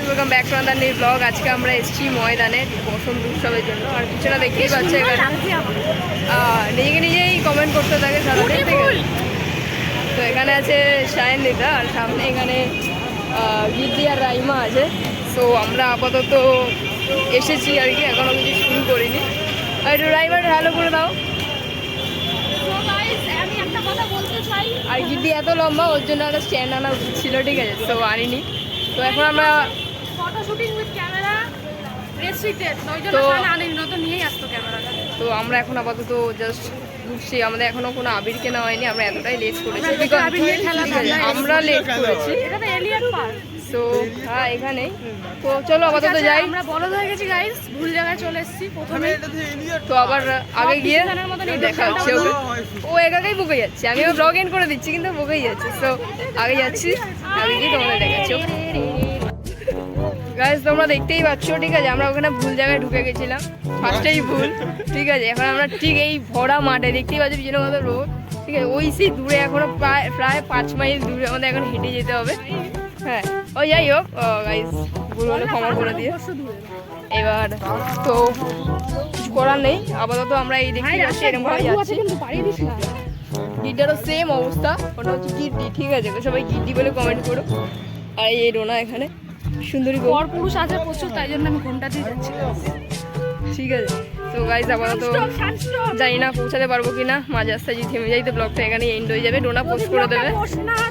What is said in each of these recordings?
Guys welcome back to another new vlog আজকে আমরা এসেছি ময়দানে বসন্ত উৎসবের জন্য। আর পিছনে দেখতেই পাচ্ছে এখানে। নিজেকে নিজেই কমেন্ট করতে থাকে সারাদিন আছে তো এখানে আছে শায়ন দিদা আর সামনে এখানে গিদ্দি আর রাইমা আছে। তো আমরা আপাতত এসেছি আর কি এখনও কিছু শুরু করিনি। আর একটু রাইমাটা হ্যালো করে দাও। আর গিদ্দি এত লম্বা ওর জন্য একটা স্ট্যান্ড আনা ছিল ঠিক আছে? তো আনিনি। তো এখন আমরা ফটো শুটিং উইথ ক্যামেরা তো- আমরা এখন আপাতত জাস্ট ঘুরছি। আমাদের এখনও কোনো আবির কেনা হয়নি আমরা এতটাই লেট করেছি। আমরা লেট করেছি। তো হ্যাঁ এখানেই। তো চলো আপাতত যাই। আমরা বড় হয়ে গেছি গাইস ভুল জায়গায় চলে এসেছি প্রথমে। তো আবার আগে গিয়ে দেখা হচ্ছে ও একাকেই বুকে যাচ্ছে। আমিও ব্লগ এন্ড করে দিচ্ছি কিন্তু বুকেই যাচ্ছে। তো আগে যাচ্ছি আগে গিয়ে তোমাদের দেখাচ্ছি গাইজ তোমরা দেখতেই পাচ্ছ ঠিক আছে? আমরা ওখানে ভুল জায়গায় ঢুকে গেছিলাম। ফার্স্টেই ভুল ঠিক আছে? এখন আমরা ঠিক এই ভরা মাঠে দেখতেই পাচ্ছি পিছনে আমাদের রোড ঠিক আছে? ওই সেই দূরে এখনও প্রায় প্রায় পাঁচ মাইল দূরে আমাদের এখন হেঁটে যেতে হবে। হ্যাঁ ও যাই হোক গাইজ ভুল হলে ক্ষমা করে দিয়ে এবার তো কিছু করার নেই আপাতত আমরা এই দেখতে পাচ্ছি এরকম ভাবে যাচ্ছি। গিড্ডারও সেম অবস্থা ওটা হচ্ছে গিড্ডি ঠিক আছে? সবাই গিড্ডি বলে কমেন্ট করো। আর এই রোনা এখানে। সুন্দরী বউ। পর পুরুষ আছে প্রচুর তাই জন্য আমি ঘণ্টা দিয়ে যাচ্ছি। ঠিক আছে। তো গাইজ আপাতত জানি না পৌঁছাতে পারব কিনা মাঝে রাস্তায় যদি থেমে যাই তো ব্লগটা এখানে এন্ড হয়ে যাবে। ডোনা পোস্ট করে দেবে।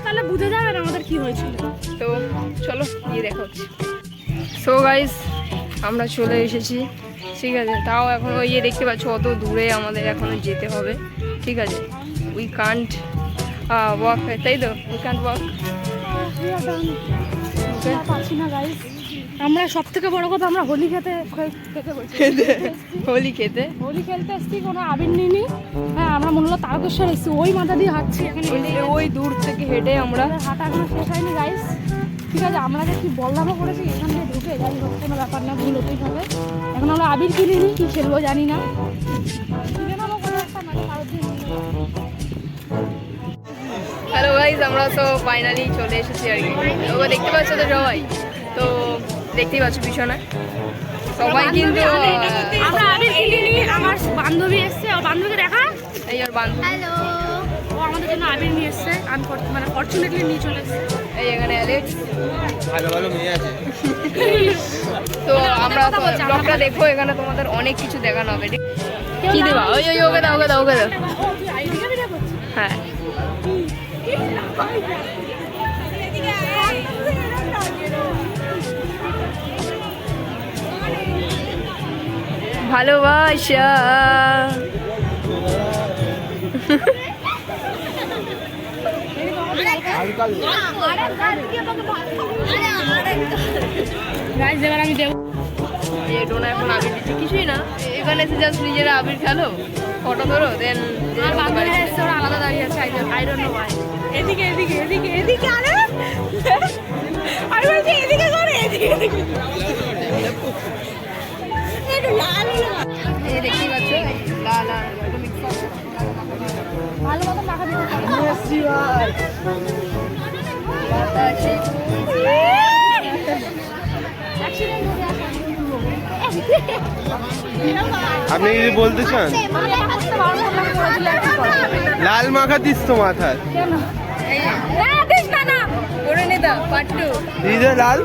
তাহলে বুঝে যাবে আমাদের কি হয়েছিল। তো চলো গিয়ে দেখা হচ্ছে। সো গাইজ আমরা চলে এসেছি। ঠিক আছে তাও এখন ওই ইয়ে দেখতে পাচ্ছ অত দূরে আমাদের এখনও যেতে হবে। ঠিক আছে উই কান্ট ওয়াক তাই তো? উই কান্ট ওয়াক গাইস আমরা সব থেকে বড় কথা আমরা হোলি খেতে খেতে হোলি খেতে? হোলি খেলতে এসছি কোনো আবির নিনি হ্যাঁ আমরা মনে হলো তারকেশ্বর এসছি ওই মাথা দিয়ে হাঁটছি এখন ওই দূর থেকে হেঁটে আমরা। হাঁটা এখনও শেষ হয়নি গাইস ঠিক আছে আমরা যে কি বললামও করেছি এখান দিয়ে ঢুকে যাই হোক কোনো ব্যাপার না ভুল হতেই হবে। এখন আমরা আবির কিনিনি কি খেলব জানি না। কিনে নেব কোনো একটা মানে কারোর গাইজ আমরা তো ফাইনালি চলে এসেছি আর কি ওকে দেখতে পাচ্ছ তো সবাই তো দেখতেই পাচ্ছ পিছনে সবাই কিন্তু আমরা বান্ধবী এসছে বান্ধবীকে দেখা এই আর বান্ধব আমাদের জন্য আবির নিয়ে এসছে মানে ফর্চুনেটলি নিয়ে চলে এসছে এই এখানে অ্যালেক্স ভালো ভালো মেয়ে আছে তো আমরা ব্লগটা দেখো এখানে তোমাদের অনেক কিছু দেখানো হবে কি দেবা ওই ওই ওকে দাও ওকে দাও ওকে দাও হ্যাঁ ভালোবাসা। এখন আবির দিচ্ছে। কিছুই না। এখানে এসে জাস্ট নিজেরা আবির খেলো। ফটো ধরো দেন আর বান্ধবীরা এসে ওরা আলাদা দাঁড়িয়ে আছে I I don't know why এদিকে এদিকে এদিকে এদিকে আরে! আর বলছি এদিকে করে এদিকে এদিকে। একটু লাল। এই দেখতেই পাচ্ছ লাল লাল ভালো মতো মাখা দিতে পারো। আপনি কিছু বলতে চান? যাবে? লাল মাখা দিস তো টু লাল।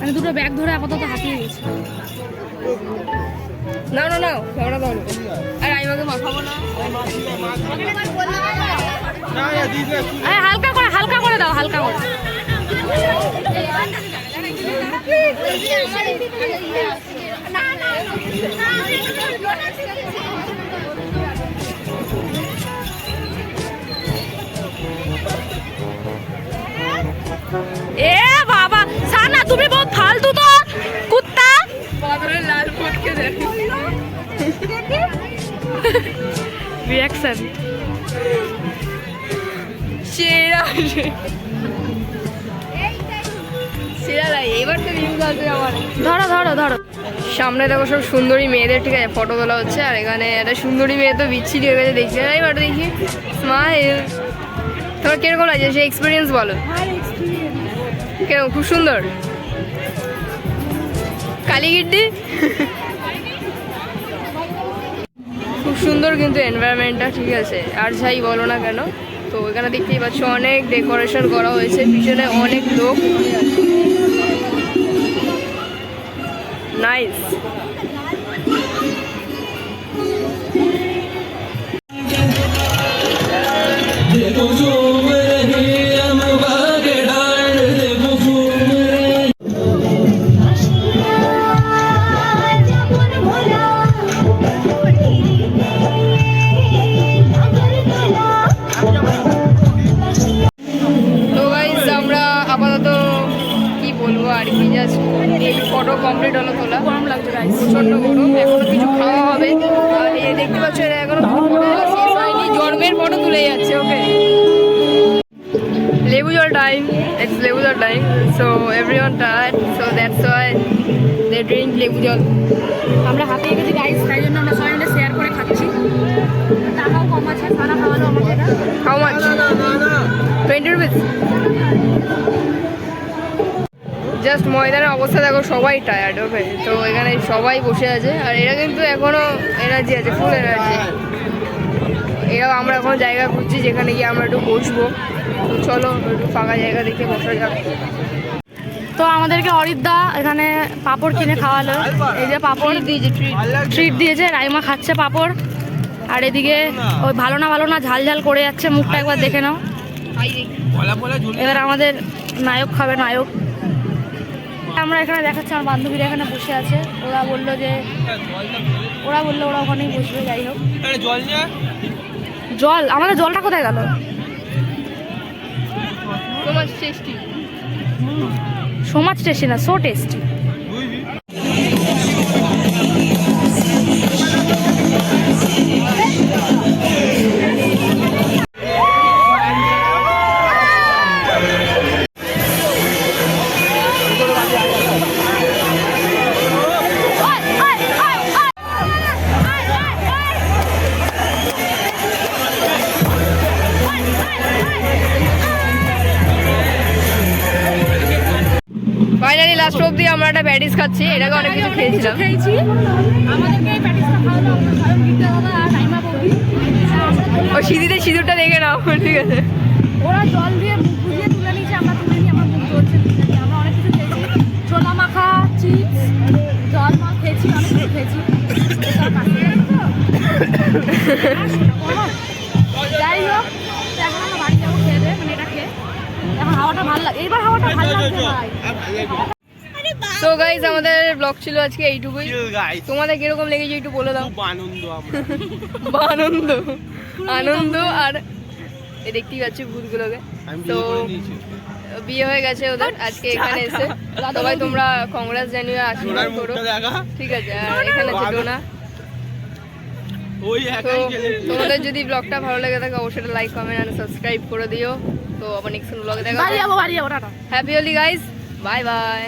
আমি দুটো ব্যাগ ধরে আপাতত হাতিয়ে গেছি। না না না ঝগড়া দাও আর আমি আমাকে মাখাবো না। হালকা করে হালকা করে দাও হালকা করে। এ বাবা সানা তুমি বহুত ফালতু তো। কুত্তা। লাল ফটকে রিয়াকশন লাগে এবার তো ভিউজ আসবে আমার। ধরো ধরো ধরো। সামনে দেখো সব সুন্দরী মেয়েদের ঠিক আছে ফটো তোলা হচ্ছে আর এখানে একটা সুন্দরী মেয়ে তো বিচ্ছিরি হয়ে গেছে দেখছি এই বাট দেখি। স্মাইল তোমার কীরকম লাগছে? সে এক্সপিরিয়েন্স বলো। কেন খুব সুন্দর। কালীগিড্ডি খুব সুন্দর কিন্তু এনভায়রনমেন্টটা ঠিক আছে। আর যাই বলো না কেন। তো এখানে দেখতেই পাচ্ছ অনেক ডেকোরেশন করা হয়েছে পিছনে অনেক লোক। নাইস কমপ্লিট হলো তোলা। গরম লাগছে গরম এখনও কিছু খাওয়া হবে। আর দেখতে পাচ্ছ এরা এখনও শেষ হয়নি। জন্মের ফটো তুলে যাচ্ছে ওকে লেবু জল time it's lebu jol time so everyone tired so that's why they drink lebu jol. আমরা হাতে গেছি গাইস তাই জন্য আমরা সবাই মিলে শেয়ার করে খাচ্ছি। টাকাও কম আছে খাওয়ালো আমাকে এটা how much twenty rupees just ময়দানের অবস্থা দেখো সবাই টায়ার্ড ওকে তো এখানে সবাই বসে আছে আর এরা কিন্তু এখনও এনার্জি আছে ফুল এনার্জি এরাও আমরা এখন জায়গা খুঁজছি যেখানে গিয়ে আমরা একটু বসবো। তো চলো একটু ফাঁকা জায়গা দেখে বসা যাক। তো আমাদেরকে অরিদ্দা এখানে পাপড় কিনে খাওয়ালো। এই যে পাপড় দিয়েছে ট্রিট ট্রিট দিয়েছে রাইমা খাচ্ছে পাপড়। আর এদিকে ওই ভালো না ভালো না ঝাল ঝাল করে যাচ্ছে মুখটা একবার দেখে নাও। এবার আমাদের নায়ক খাবে নায়ক। আমরা এখানে দেখাচ্ছি আমার বান্ধবীরা এখানে বসে আছে। ওরা বলল যে ওরা বলল ওরা ওখানেই বসবে যাই হোক। জল আমাদের জলটা কোথায় গেল? তোমার টেস্টি। সমাজ টেস্টি না সো টেস্টি একটা প্যাটিস খাচ্ছি এটাকে অনেক কিছু খেয়েছিলাম। খেয়েছি। আমাদেরকে এই প্যাটিসটা খাওয়ালো আমাদের স্বয়ং গীতা দাদা আর রাইমা বৌদি। ও সিঁড়িতে সিঁদুরটা দেখে নাও ঠিক আছে। ওরা জল দিয়ে মুখ বুঝিয়ে তুলে নিয়েছে আমরা তুলে নিই আমার মুখ ধরছে আমরা অনেক কিছু খেয়েছি। ছোলা মাখা চিপস জল মা খেয়েছি অনেক কিছু খেয়েছি। যাই হোক এখন আমরা বাড়ি যাব খেয়ে দেয়ে, মানে এটা খেয়ে। এখন হাওয়াটা ভালো লাগে এইবার হাওয়াটা ভালো লাগছে ভাই। তো গাইজ আমাদের ব্লগ ছিল আজকে এইটুকুই। তোমাদের কীরকম লেগেছে একটু বলে দাও। আনন্দ আনন্দ। আনন্দ আর এই দেখতেই পাচ্ছি ভূতগুলোকে। তো বিয়ে হয়ে গেছে ওদের আজকে এখানে এসে। সবাই তোমরা কংগ্রেস জানিয়ে আশীর্বাদ করো। ঠিক আছে আর এখানে আছে ডোনা। তো তোমাদের যদি ব্লগটা ভালো লেগে থাকে অবশ্যই লাইক কমেন্ট আর সাবস্ক্রাইব করে দিও। তো আবার নেক্সট ব্লগে দেখা happy Holi guys bye bye